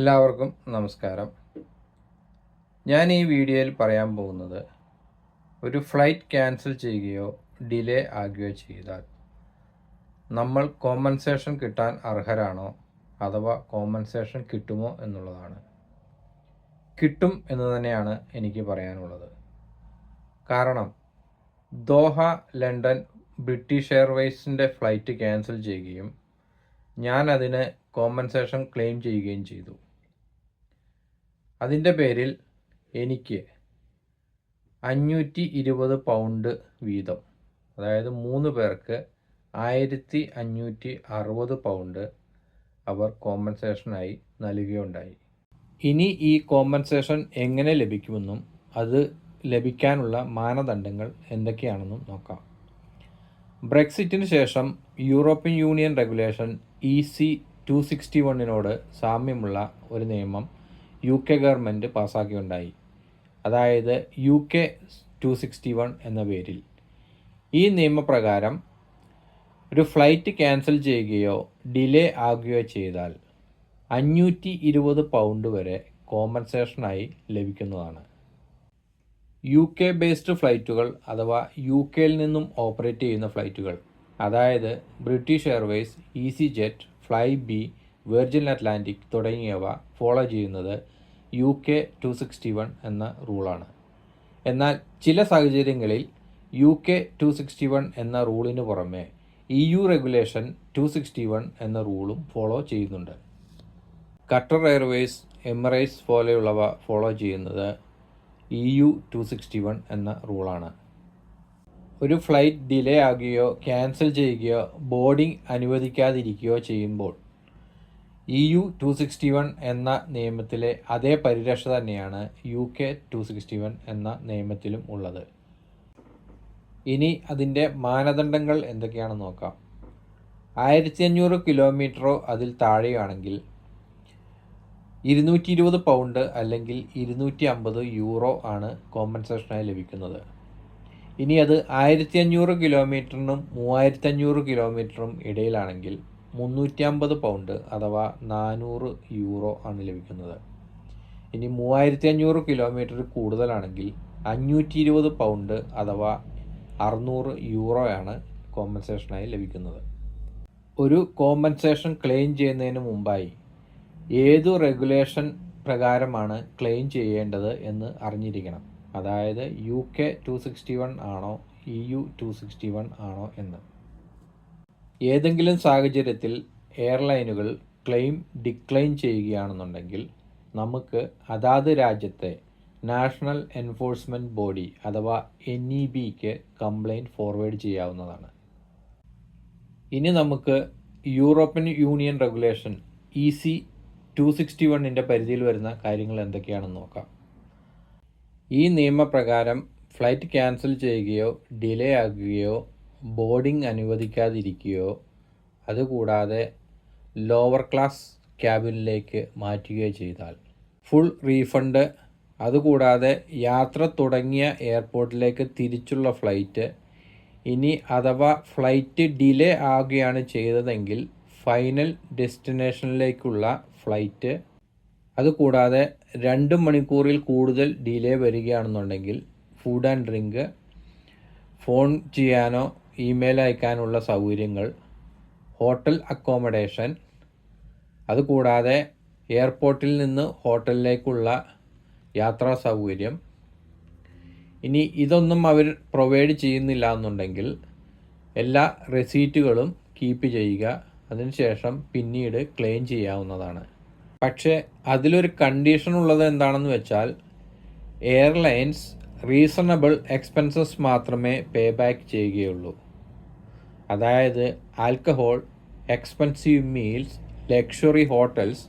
എല്ലാവർക്കും നമസ്കാരം. ഞാൻ ഈ വീഡിയോയിൽ പറയാൻ പോകുന്നത് ഒരു ഫ്ലൈറ്റ് ക്യാൻസൽ ചെയ്യുകയോ ഡിലേ ആകുകയോ ചെയ്താൽ നമ്മൾ കോമ്പൻസേഷൻ കിട്ടാൻ അർഹരാണോ അഥവാ കോമ്പൻസേഷൻ കിട്ടുമോ എന്നുള്ളതാണ്. കിട്ടും എന്ന് തന്നെയാണ് എനിക്ക് പറയാനുള്ളത്. കാരണം ദോഹ ലണ്ടൻ ബ്രിട്ടീഷ് എയർവേസിന്റെ ഫ്ലൈറ്റ് ക്യാൻസൽ ചെയ്യുകയും ഞാൻ കോമ്പൻസേഷൻ ക്ലെയിം ചെയ്യുകയും ചെയ്തു. അതിന്റെ പേരിൽ എനിക്ക് അഞ്ഞൂറ്റി ഇരുപത് പൗണ്ട് വീതം. അതായത് മൂന്ന് പേർക്ക് ആയിരത്തി അഞ്ഞൂറ്റി അറുപത് പൗണ്ട് അവർ കോമ്പൻസേഷനായി നൽകുകയുണ്ടായി. ഇനി ഈ കോമ്പൻസേഷൻ എങ്ങനെ ലഭിക്കുമെന്നും അത് ലഭിക്കാനുള്ള മാനദണ്ഡങ്ങൾ എന്തൊക്കെയാണെന്നും നോക്കാം. ബ്രെക്സിറ്റിന് ശേഷം European Union regulation E C two sixty വണ്ണിനോട് സാമ്യമുള്ള ഒരു നിയമം യു കെ ഗവൺമെന്റ് പാസ്സാക്കിയുണ്ടായി. അതായത് U K two sixty one എന്ന പേരിൽ. ഈ നിയമപ്രകാരം ഒരു ഫ്ലൈറ്റ് ക്യാൻസൽ ചെയ്യുകയോ ഡിലേ ആകുകയോ ചെയ്താൽ അഞ്ഞൂറ്റി ഇരുപത് പൗണ്ട് വരെ കോമ്പൻസേഷനായി ലഭിക്കുന്നതാണ്. യു കെ ബേസ്ഡ് ഫ്ലൈറ്റുകൾ അഥവാ യു കെയിൽ നിന്നും ഓപ്പറേറ്റ് ചെയ്യുന്ന ഫ്ലൈറ്റുകൾ അതായത് British Airways easyJet Flybe Virgin Atlantic തുടങ്ങിയവ ഫോളോ ചെയ്യുന്നത് U K two sixty one എന്ന റൂളാണ് എന്നാൽ ചില സാഹചര്യങ്ങളിൽ U K two sixty one എന്ന റൂളിന് പുറമെ E U regulation two sixty one എന്ന റൂളും ഫോളോ ചെയ്യുന്നുണ്ട്. ഖട്ടർ എയർവേസ് എമിറേറ്റ്സ് പോലെയുള്ളവ ഫോളോ ചെയ്യുന്നത് E U two sixty one എന്ന റൂളാണ് ഒരു ഫ്ലൈറ്റ് ഡിലേ ആകുകയോ ക്യാൻസൽ ചെയ്യുകയോ ബോർഡിംഗ് അനുവദിക്കാതിരിക്കുകയോ ചെയ്യുമ്പോൾ E U two sixty one എന്ന നിയമത്തിലെ അതേ പരിരക്ഷ തന്നെയാണ് U K two sixty one എന്ന നിയമത്തിലും ഉള്ളത്. ഇനി അതിന്റെ മാനദണ്ഡങ്ങൾ എന്തൊക്കെയാണെന്ന് നോക്കാം. ആയിരത്തി അഞ്ഞൂറ് കിലോമീറ്ററോ അതിൽ താഴെയാണെങ്കിൽ ഇരുന്നൂറ്റി ഇരുപത് പൗണ്ട് അല്ലെങ്കിൽ ഇരുന്നൂറ്റി അമ്പത് യൂറോ ആണ് കോമ്പൻസേഷനായി ലഭിക്കുന്നത്. ഇനി അത് ആയിരത്തി അഞ്ഞൂറ് കിലോമീറ്ററിനും മൂവായിരത്തി അഞ്ഞൂറ് കിലോമീറ്ററും ഇടയിലാണെങ്കിൽ മുന്നൂറ്റി അമ്പത് പൗണ്ട് അഥവാ നാനൂറ് യൂറോ ആണ് ലഭിക്കുന്നത്. ഇനി മൂവായിരത്തി അഞ്ഞൂറ് കിലോമീറ്റർ കൂടുതലാണെങ്കിൽ അഞ്ഞൂറ്റി ഇരുപത് പൗണ്ട് അഥവാ അറുന്നൂറ് യൂറോയാണ് കോമ്പൻസേഷനായി ലഭിക്കുന്നത്. ഒരു കോമ്പൻസേഷൻ ക്ലെയിം ചെയ്യുന്നതിന് മുമ്പായി ഏതു റെഗുലേഷൻ പ്രകാരമാണ് ക്ലെയിം ചെയ്യേണ്ടത് എന്ന് അറിഞ്ഞിരിക്കണം. അതായത് U K two sixty one ആണോ E U two sixty one ആണോ എന്ന്. ഏതെങ്കിലും സാഹചര്യത്തിൽ എയർലൈനുകൾ ക്ലെയിം ഡിക്ലൈൻ ചെയ്യുകയാണെന്നുണ്ടെങ്കിൽ നമുക്ക് അതാത് രാജ്യത്തെ നാഷണൽ എൻഫോഴ്സ്മെന്റ് ബോഡി അഥവാ എൻ ഇ ബിക്ക് കംപ്ലൈന്റ് ഫോർവേഡ് ചെയ്യാവുന്നതാണ്. ഇനി നമുക്ക് European Union regulation E C two sixty വണ്ണിന്റെ പരിധിയിൽ വരുന്ന കാര്യങ്ങൾ എന്തൊക്കെയാണെന്ന് നോക്കാം. ഈ നിയമപ്രകാരം ഫ്ലൈറ്റ് ക്യാൻസൽ ചെയ്യുകയോ ഡിലേ ആകുകയോ ബോർഡിംഗ് അനുവദിക്കാതിരിക്കുകയോ അതുകൂടാതെ ലോവർ ക്ലാസ് ക്യാബിനിലേക്ക് മാറ്റുകയോ ചെയ്താൽ. ഫുൾ റീഫണ്ട് അതുകൂടാതെ യാത്ര തുടങ്ങിയ എയർപോർട്ടിലേക്ക് തിരിച്ചുള്ള ഫ്ലൈറ്റ്. ഇനി അഥവാ ഫ്ലൈറ്റ് ഡിലേ ആവുകയാണ് ചെയ്തതെങ്കിൽ ഫൈനൽ ഡെസ്റ്റിനേഷനിലേക്കുള്ള ഫ്ലൈറ്റ്. അതുകൂടാതെ രണ്ട് മണിക്കൂറിൽ കൂടുതൽ ഡിലേ വരികയാണെന്നുണ്ടെങ്കിൽ ഫുഡ് ആൻഡ് ഡ്രിങ്ക്. ഫോൺ ചെയ്യാനോ ഇമെയിൽ അയക്കാനുള്ള സൗകര്യങ്ങൾ ഹോട്ടൽ അക്കോമഡേഷൻ അതുകൂടാതെ എയർപോർട്ടിൽ നിന്ന് ഹോട്ടലിലേക്കുള്ള യാത്രാ സൗകര്യം. ഇനി ഇതൊന്നും അവർ പ്രൊവൈഡ് ചെയ്യുന്നില്ല എന്നുണ്ടെങ്കിൽ എല്ലാ റെസീറ്റുകളും കീപ്പ് ചെയ്യുക അതിനുശേഷം പിന്നീട് ക്ലെയിം ചെയ്യാവുന്നതാണ്. പക്ഷേ അതിലൊരു കണ്ടീഷൻ ഉള്ളത് എന്താണെന്ന് വെച്ചാൽ എയർലൈൻസ് റീസണബിൾ എക്സ്പെൻസസ് മാത്രമേ പേ ബാക്ക് ചെയ്യുകയുള്ളൂ. അതായത് alcohol expensive meals luxury hotels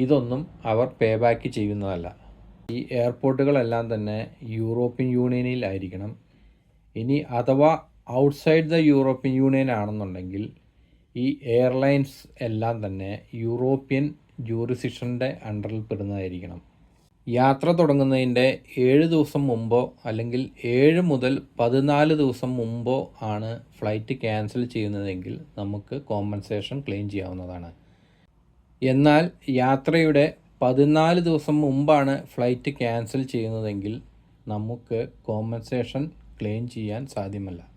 ഇതൊന്നും അവർ പേ ബാക്ക് ചെയ്യുന്നതല്ല. ഈ എയർപോർട്ടുകളെല്ലാം തന്നെ യൂറോപ്യൻ യൂണിയനിലായിരിക്കണം ഇനി അഥവാ ഔട്ട്സൈഡ് ദ യൂറോപ്യൻ യൂണിയൻ ആണെന്നുണ്ടെങ്കിൽ ഈ എയർലൈൻസ് എല്ലാം തന്നെ യൂറോപ്യൻ ജൂറിസിഷന്റെ അണ്ടറിൽ പെടുന്നതായിരിക്കണം. യാത്ര തുടങ്ങുന്നതിന്റെ ഏഴ് ദിവസം മുമ്പോ അല്ലെങ്കിൽ ഏഴ് മുതൽ പതിനാല് ദിവസം മുമ്പോ ആണ് ഫ്ലൈറ്റ് ക്യാൻസൽ ചെയ്യുന്നതെങ്കിൽ നമുക്ക് കോമ്പൻസേഷൻ ക്ലെയിം ചെയ്യാവുന്നതാണ്. എന്നാൽ യാത്രയുടെ പതിനാല് ദിവസം മുമ്പാണ് ഫ്ലൈറ്റ് ക്യാൻസൽ ചെയ്യുന്നതെങ്കിൽ നമുക്ക് കോമ്പൻസേഷൻ ക്ലെയിം ചെയ്യാൻ സാധ്യമല്ല.